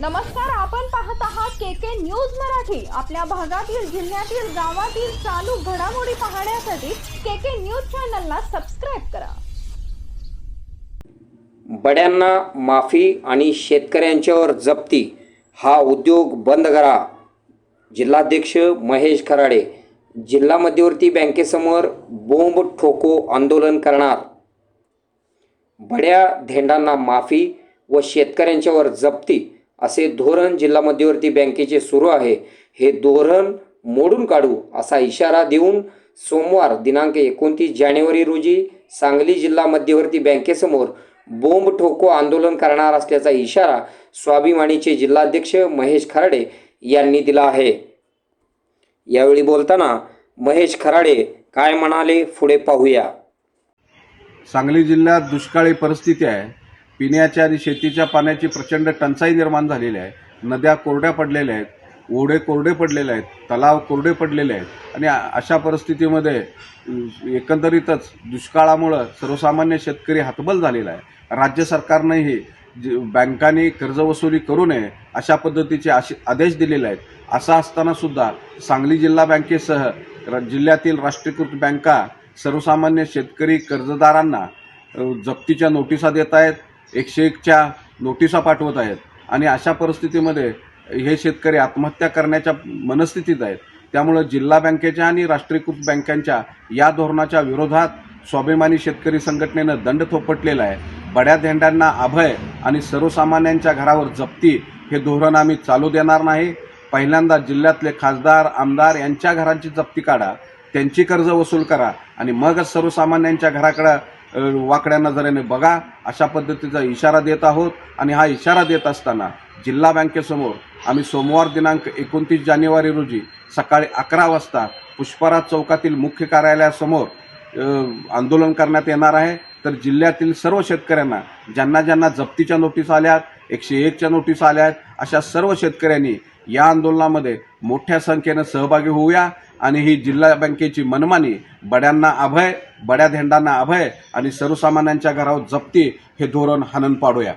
नमस्कार आपण पाहत आहात के के न्यूज मराठी. आपल्या भागातील जिल्ह्यातील गावातील चालू घडामोडी पाहण्यासाठी के के न्यूज चॅनलला सबस्क्राईब करा. बड्यांना माफी आणि शेतकऱ्यांच्यावर जप्ती. हा उद्योग बंद करा. जिल्हाध्यक्ष महेश खराडे जिल्हा मध्यवर्ती बँकेसमोर बोंब ठोको आंदोलन करणार. बड्या धेंडांना माफी व शेतकऱ्यांच्यावर जप्ती. असे धोरण जिल्हा मध्यवर्ती बँकेचे सुरू आहे. हे धोरण मोडून काढू असा इशारा देऊन सोमवार दिनांक एकोणतीस जानेवारी रोजी सांगली जिल्हा मध्यवर्ती बँकेसमोर बोंब ठोको आंदोलन करणार असल्याचा इशारा स्वाभिमानीचे जिल्हाध्यक्ष महेश खराडे यांनी दिला आहे. यावेळी बोलताना महेश खराडे काय म्हणाले पुढे पाहूया. सांगली जिल्ह्यात दुष्काळी परिस्थिती आहे. पिण्याच्या आणि शेतीच्या पाण्याची प्रचंड टंचाई निर्माण झालेली आहे. नद्या कोरड्या पडलेल्या आहेत. ओढे कोरडे पडलेले आहेत. तलाव कोरडे पडलेले आहेत. आणि अशा परिस्थितीमध्ये एकंदरीतच दुष्काळामुळं सर्वसामान्य शेतकरी हतबल झालेला आहे. राज्य सरकारनंही ज- बँकांनी कर्जवसुली करू नये अशा पद्धतीचे आशे आदेश दिलेले आहेत. असं असताना सुद्धा सांगली जिल्हा बँकेसह र- जिल्ह्यातील राष्ट्रीयकृत बँका सर्वसामान्य शेतकरी कर्जदारांना जप्तीच्या नोटिसा देत आहेत एकशे एकच्या नोटिसा पाठवत आहेत. आणि अशा परिस्थितीमध्ये हे शेतकरी आत्महत्या करण्याच्या मनस्थितीत आहेत. त्यामुळं जिल्हा बँकेच्या आणि राष्ट्रीयकृत बँकांच्या या धोरणाच्या विरोधात स्वाभिमानी शेतकरी संघटनेनं दंड थोपटलेला आहे. बड्या धेंड्यांना अभय आणि सर्वसामान्यांच्या घरावर जप्ती हे धोरण आम्ही चालू देणार नाही. पहिल्यांदा जिल्ह्यातले खासदार आमदार यांच्या घरांची जप्ती काढा. त्यांची कर्ज वसूल करा आणि मगच सर्वसामान्यांच्या घराकडं वाकड्या नजरेने बघा. अशा पद्धतीचा इशारा देत आहोत. आणि हा इशारा देत असताना जिल्हा बँकेसमोर आम्ही सोमवार दिनांक एकोणतीस जानेवारी रोजी सकाळी अकरा वाजता पुष्पराज चौकातील मुख्य कार्यालयासमोर आंदोलन करण्यात येणार आहे. तर जिल्ह्यातील सर्व शेतकऱ्यांना ज्यांना ज्यांना जप्तीच्या नोटीस आल्यात एकशे एकच्या नोटीस आल्या आहेत अशा सर्व शेतकऱ्यांनी या आंदोलनामध्ये मोठ्या संख्येनं सहभागी होऊया आणि ही जिल्हा बँकेची मनमानी बड्यांना अभय बड्या धेंडांना अभय आणि सर्वसामान्यांच्या घरावर जप्ती हे धोरण हनन पाडूया.